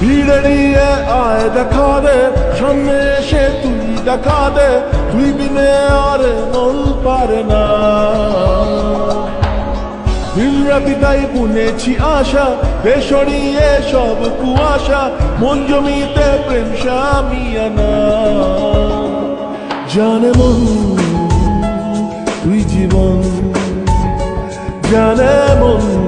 ভিড়ে আয় দেখা দে, সামনে এসে তুই দেখা দে, তুই বিনে আর মন পারে না। তাই বুনেছি আশা, বেসরিয়ে সব কুয়াশা, মন জমিতে প্রেম জানে মন, তুই জীবন, জানে মন।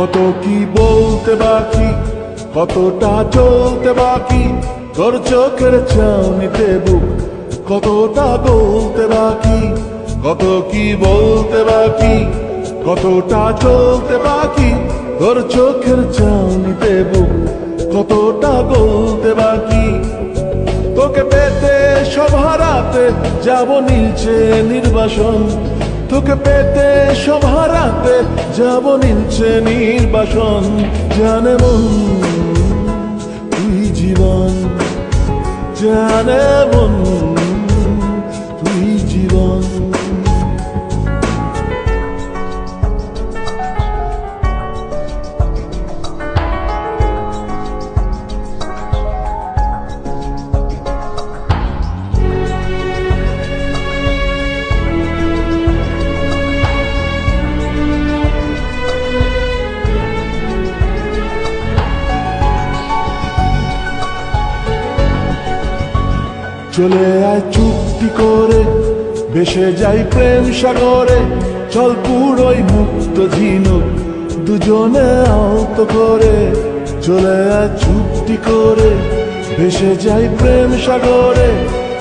কত কি বলতে বাকি? কতটা চলতে বাকি? তোর চোখের চাউনিতে বুক কতটা বলতে বাকি? কত কি বলতে বাকি? কতটা চলতে বাকি? তোর চোখের চাউনিতে বুক কতটা বলতে বাকি? তোকে পেতে সব হারাতে যাব নিচে নির্বাসন। তোকে পেতে সব হারাতে যাব নিচে নির্বাসন। জানে মন তুই জীবন, জানে মন তুই জীবন। চলে আয় চুক্তি করে, বেসে যাই প্রেম সাগরে। চল পুরোই মুক্ত ঝিনুক, দুজনে আহত করে। চলে আয় চুক্তি করে ভেসে যাই প্রেম সাগরে।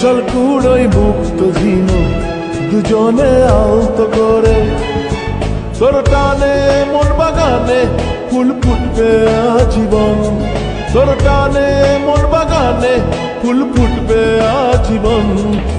চল পুরোই মুক্ত ঝিনুক, দুজনে আহত করে। তোর টানে মন বাগানে, ফুল ফুটবে আজীবন। তোর টানে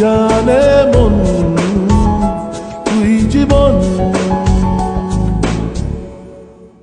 জানে মন তুই জীবন